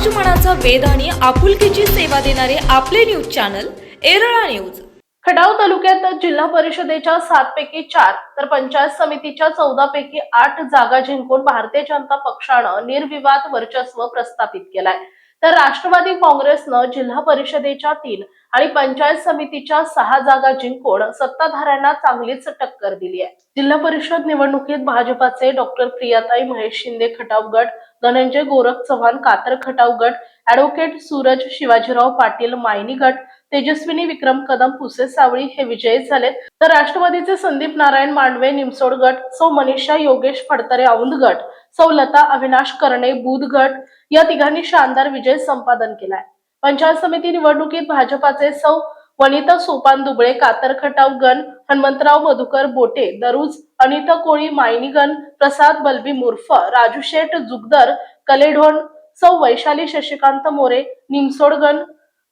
समाज मनाचा वेध आणि आपुलकीची सेवा देणारे आपले न्यूज चॅनल एरळा न्यूज. खडाव तालुक्यात जिल्हा परिषदेच्या सात पैकी चार तर पंचायत समितीच्या चौदा पैकी आठ जागा जिंकून भारतीय जनता पक्षानं निर्विवाद वर्चस्व प्रस्थापित केलाय. तर राष्ट्रवादी काँग्रेसनं जिल्हा परिषदेच्या तीन आणि पंचायत समितीच्या सहा जागा जिंकून सत्ताधाऱ्यांना चांगलीच टक्कर दिली आहे. जिल्हा परिषद निवडणुकीत भाजपाचे डॉक्टर प्रियाताई महेश शिंदे खटाव गट धनंजय गोरख चव्हाण कातर खटाव गट अॅडव्होकेट सूरज शिवाजीराव पाटील मायनी गट तेजस्विनी विक्रम कदम पुसे सावळी हे विजयी झालेत. तर राष्ट्रवादीचे संदीप नारायण मांडवे निमसोड गट सौ मनीषा योगेश फडतरे औंद गट सौलता अविनाश करणे बुध गट या तिघांनी शानदार विजय संपादन केलाय. पंचायत समिती निवडणुकीत भाजपाचे सौ वनिता सोपान दुबळे कातर खटाव गण हनुमंतराव मधुकर बोटे दरुज अनिता कोळी मायनीगण प्रसाद बल्बी मुर्फ राजू शेठ जुगदर कलेढोण सौ वैशाली शशिकांत मोरे निमसोडगण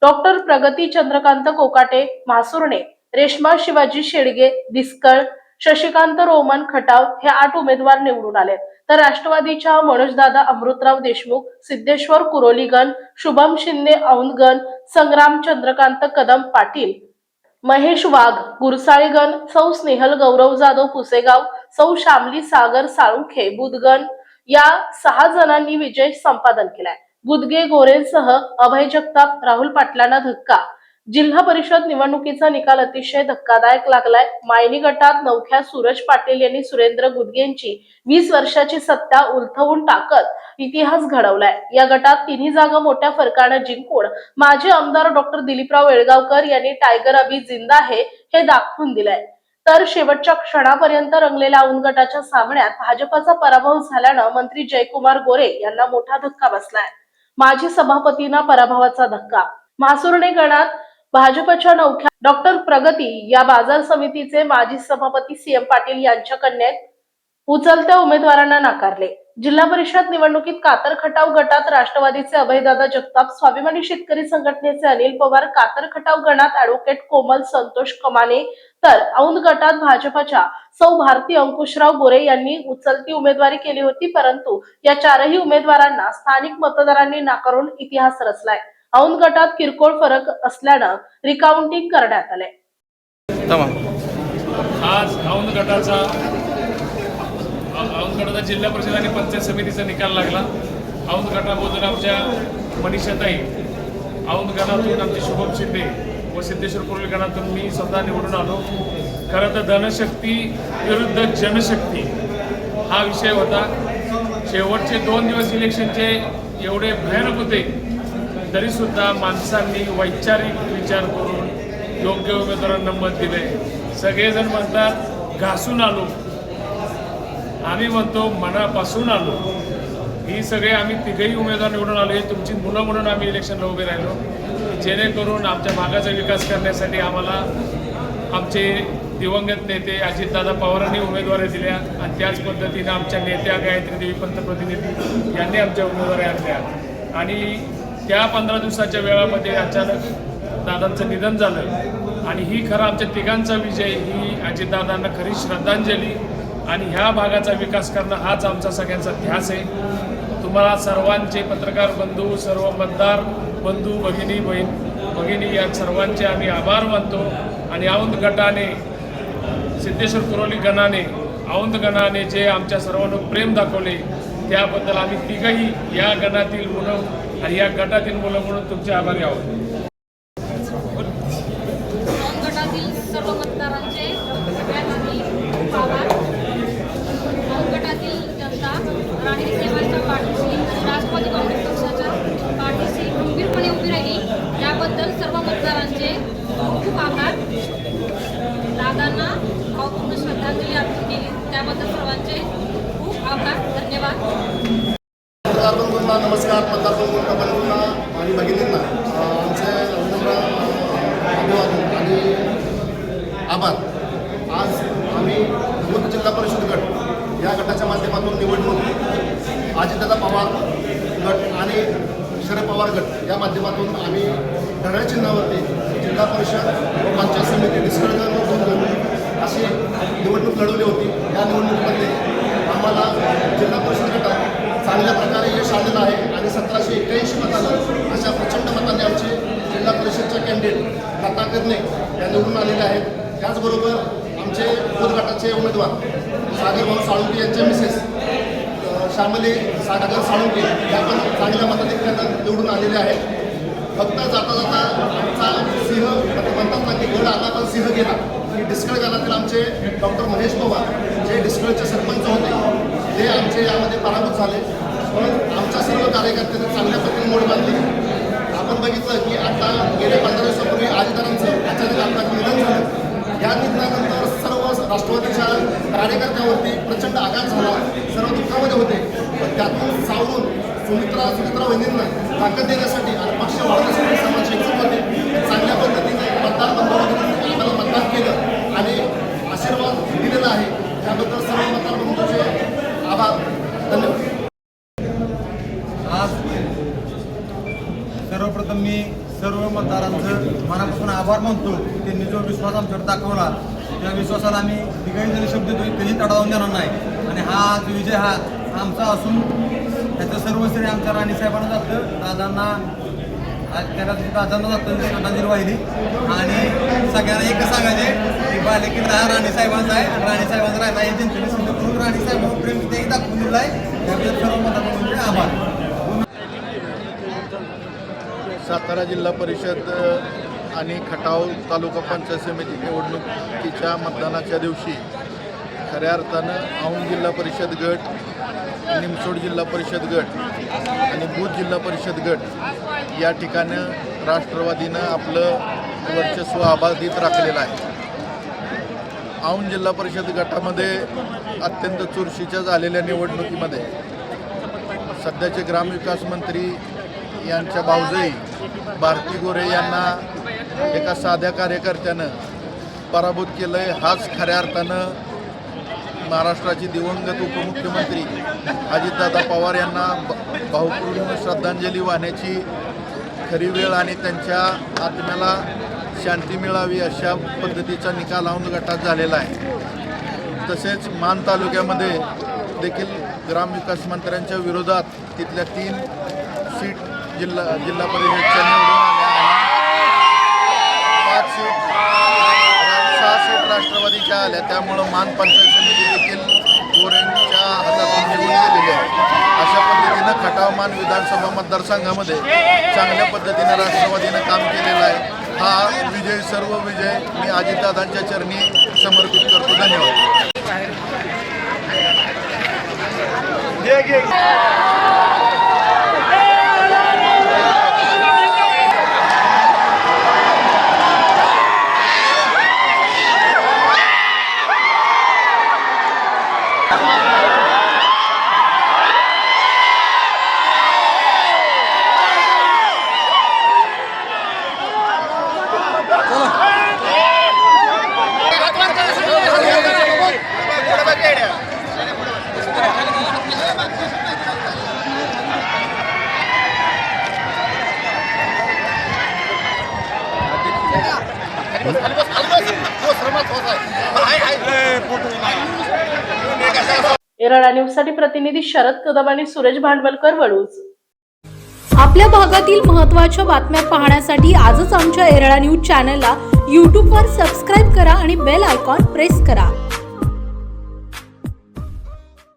डॉक्टर प्रगती चंद्रकांत कोकाटे म्हासुर्णे रेश्मा शिवाजी शेडगे दिसकळ शशिकांत रोमन खटाव हे आठ उमेदवार निवडून आले तर राष्ट्रवादीच्या मनोजदादा अमृतराव देशमुख सिद्धेश्वर कुरोलीगण शुभम शिंदे औंदगण संग्राम चंद्रकांत कदम पाटील महेश वाघ गुरसाळीगण सौ स्नेहल गौरव जाधव पुसेगाव सौ शामली सागर साळुंखे बुदगण या सहा जणांनी विजय संपादन केलाय. बुदगे गोरेंसह अभय जगताप राहुल पाटलांना धक्का जिल्हा परिषद निवडणुकीचा निकाल अतिशय धक्कादायक लागलाय. मायनी गटात नवख्या सूरज पाटील यांनी सुरेंद्र गुदगेंची वीस वर्षाची सत्ता उलथवून टाकत इतिहास घडवलाय. या गटात तिन्ही जागा मोठ्या फरकानं जिंकून माजी आमदार डॉक्टर दिलीपराव येळगावकर यांनी टायगर अभी जिंदा आहे हे दाखवून दिलंय. तर शेवटच्या क्षणापर्यंत रंगलेल्या औंध गटाच्या सामन्यात भाजपाचा पराभव झाल्यानं मंत्री जयकुमार गोरे यांना मोठा धक्का बसलाय. माजी सभापतींना पराभवाचा धक्का. म्हासुर्णे गणात भाजपच्या नौख्या डॉक्टर प्रगती या बाजार समितीचे माजी सभापती सीएम पाटील यांच्या कन्यात उचलत्या उमेदवारांना नाकारले. जिल्हा परिषद निवडणुकीत कातर खटाव गटात राष्ट्रवादीचे अभयदादा जगताप स्वाभिमानी शेतकरी संघटनेचे अनिल पवार कातर खटाव गणात ऍडव्होकेट कोमल संतोष कमाने तर औंध गटात भाजपच्या सौ भारती अंकुशराव गोरे यांनी उचलती उमेदवारी केली होती परंतु या चारही उमेदवारांना स्थानिक मतदारांनी नाकारून इतिहास रचलाय. औंध गटात किरकोळ फरक असल्यानं रिकाउंटिंग करण्यात आले तमाम आज औंध गटाचा औंध गटाचा जिल्हा परिषद आणि पंचायत समितीचा निकाल लागला. औंध गटामधून आमच्या मनीषाताई औंध गणातून आमचे शुभम शिंदे व सिद्धेश्वर कुर्ली गणातून मी स्वतः निवडून आलो. खरं तर धनशक्ती विरुद्ध जनशक्ती हा विषय होता. शेवटचे दोन दिवस इलेक्शनचे एवढे भयानक होते. तरीसुद्धा माणसांनी वैचारिक विचार करून योग्य उमेदवारांना मत दिले. सगळेजण म्हणतात घासून आलो. आम्ही म्हणतो मनापासून आलो. ही सगळे आम्ही तिघही उमेदवार निवडून आलो. हे तुमची मुलं म्हणून आम्ही इलेक्शनला उभे राहिलो. जेणेकरून आमच्या भागाचा विकास करण्यासाठी आम्हाला आमचे दिवंगत नेते अजितदादा पवारांनी उमेदवारी दिल्या आणि त्याच पद्धतीनं आमच्या नेत्या गायत्री देवी पंतप्रतिनिधी यांनी आमच्या उमेदवारी आणल्या. आणि त्या पंधरा दिवसाच्या वेळामध्ये अचानक दादांचं निधन झालं. आणि ही खरं आमच्या तिघांचा विजय ही अजितदादांना खरी श्रद्धांजली आणि ह्या भागाचा विकास करणं हाच आमचा सगळ्यांचा ध्यास आहे. तुम्हाला सर्वांचे पत्रकार बंधू सर्व मतदार बंधू भगिनी बहीण भगिनी या सर्वांचे आम्ही आभार मानतो. आणि औंध गटाने सिद्धेश्वर कुरोली गणाने औंध गणाने जे आमच्या सर्वांना प्रेम दाखवले त्याबद्दल आम्ही तिघही या गटातील मुलं आणि या गटातील मुलं म्हणून तुमचे आभारी आहोत. सर्व मतदारांचे सगळ्यात खूप आभार. दोन गटातील जनता राणी सेवाच्या पाठीशी आणि राष्ट्रवादी काँग्रेस पक्षाच्या पाठीशी खंबीरपणे उभी राहिली याबद्दल सर्व मतदारांचे खूप खूप आभार. दादांना भावपूर्ण श्रद्धांजली अर्पण केली. त्याबद्दल सर्वांचे खूप आभार बंधूंना नमस्कार. मतदार बंधूंना बंधूंना आणि भगिनींना अ, आमचे अभिवादन आणि आभार. आज आम्ही धर्मपुर जिल्हा परिषद गट या गटाच्या माध्यमातून निवडणूक अजितदादा पवार गट आणि शरद पवार गट या माध्यमातून आम्ही ढरळ चिन्हावरती जिल्हा परिषद व पंचायत समिती निष्कळगण अशी निवडणूक लढवली होती. या निवडणुकीमध्ये आम्हाला जिल्हा परिषद गटात चांगल्या प्रकारे यश आलेलं आहे आणि सतराशे एक्क्याऐंशी मतानं अशा प्रचंड मताने आमचे जिल्हा परिषदच्या कॅन्डिडेट लता कर्णे या निवडून आलेले आहेत. त्याचबरोबर आमचे बोध गटाचे उमेदवार सागरभाऊ साळुंके यांचे मिसेस श्यामली सागर साळुंके या पण चांगल्या मताधिक्यानं निवडून आलेल्या आहेत. फक्त जाता जाता आमचा सिंह म्हणतात ना की गड आला पण सिंह गेला. डिस्कळ गावातील आमचे डॉक्टर महेश पवार जे डिस्कळचे सरपंच होते ते आमचे यामध्ये पराभूत झाले. पण आमच्या सर्व कार्यकर्त्यांनी चांगल्या पद्धतीने मोड बांधली. आपण बघितलं की आता गेल्या पंधरा दिवसापूर्वी आजदारांचं अचानक आपलं निधन झालं. या निधनानंतर सर्व राष्ट्रवादीच्या कार्यकर्त्यावरती प्रचंड आघात झाला. सर्व दुःखामध्ये होते. पण त्यातून सावरून सुमित्रा सुमित्रा वहिनींना ताकद देण्यासाठी आणि पक्ष वाढवण्यासाठी समाज एकजूट होते. चांगल्या पद्धतीने मतदार बंधूंनी आम्हाला मतदान केलं आणि आशीर्वाद दिलेला आहे त्याबद्दल सर्व मतदार बंधूंचे आभार धन्यवाद आज सर्वप्रथम मी सर्व मतदारांचं मनापासून आभार मानतो. त्यांनी जो विश्वास आमच्यावर दाखवला त्या विश्वासाला आम्ही दिगाई जरी शब्द देतो कधी तडावून देणार नाही. आणि हा आज विजय हा आमचा असून त्याचं सर्व श्रेय आमच्या राणीसाहेबांना जातं. दादांना आज त्याला दादांना जातं श्रद्धांजली वाहिली आणि सगळ्यांना एकच सांगायचे की बालेकीर हा राणीसाहेबांचा आहे. आणि राणीसाहेबांचा राहिला हे जनतेने सिद्ध करून राणीसाहेबांना प्रेम तेही दाखवून दिलं आहे त्याबद्दल सर्व मतदारांचे आभार. सातारा जिल्हा परिषद आणि खटाव तालुका पंचायत समिती निवडणुकीच्या मतदानाच्या दिवशी खऱ्या अर्थानं औंध जिल्हा परिषद गट निमसोड जिल्हा परिषद गट आणि भूत जिल्हा परिषद गट या ठिकाणं राष्ट्रवादीनं आपलं वर्चस्व आबाधित राखलेलं आहे. औंध जिल्हा परिषद गटामध्ये अत्यंत चुरशीच्या झालेल्या निवडणुकीमध्ये सध्याचे ग्रामविकास मंत्री यांच्या भाऊजाई भारती गोरे यांना एका साध्या कार्यकर्त्यानं पराभूत केलं आहे हाच खऱ्या अर्थानं महाराष्ट्राचे दिवंगत उपमुख्यमंत्री अजितदादा पवार यांना भावपूर्ण श्रद्धांजली वाहण्याची खरी वेळ आणि त्यांच्या आत्म्याला शांती मिळावी अशा पद्धतीचा निकाल औंध गटात झालेला आहे. तसेच मान तालुक्यामध्ये देखील ग्रामविकास मंत्र्यांच्या विरोधात तिथल्या तीन सीट जिल्हा जिल्हा परिषदच्या निवडून आल्या आणि पाच सीट सहा सीट राष्ट्रवादीच्या आल्या त्यामुळं मान पंचायत समिती देखील गोरेंच्या हातातून निघून गेलेली आहे. अशा पद्धतीनं खटावमान विधानसभा मतदारसंघामध्ये चांगल्या पद्धतीनं राष्ट्रवादीनं काम केलेलं आहे. हा विजय सर्व विजय मी अजितदादांच्या चरणी समर्पित करतो. धन्यवाद. येरळा न्यूजसाठी प्रतिनिधी शरद कदम आणि सुरेश भांडवलकर वडूज आपल्या भागातील महत्त्वाच्या बातम्या पाहण्यासाठी आजच आमच्या एरळा न्यूज चॅनलला यूट्यूबवर सबस्क्राईब करा आणि बेल आयकॉन प्रेस करा.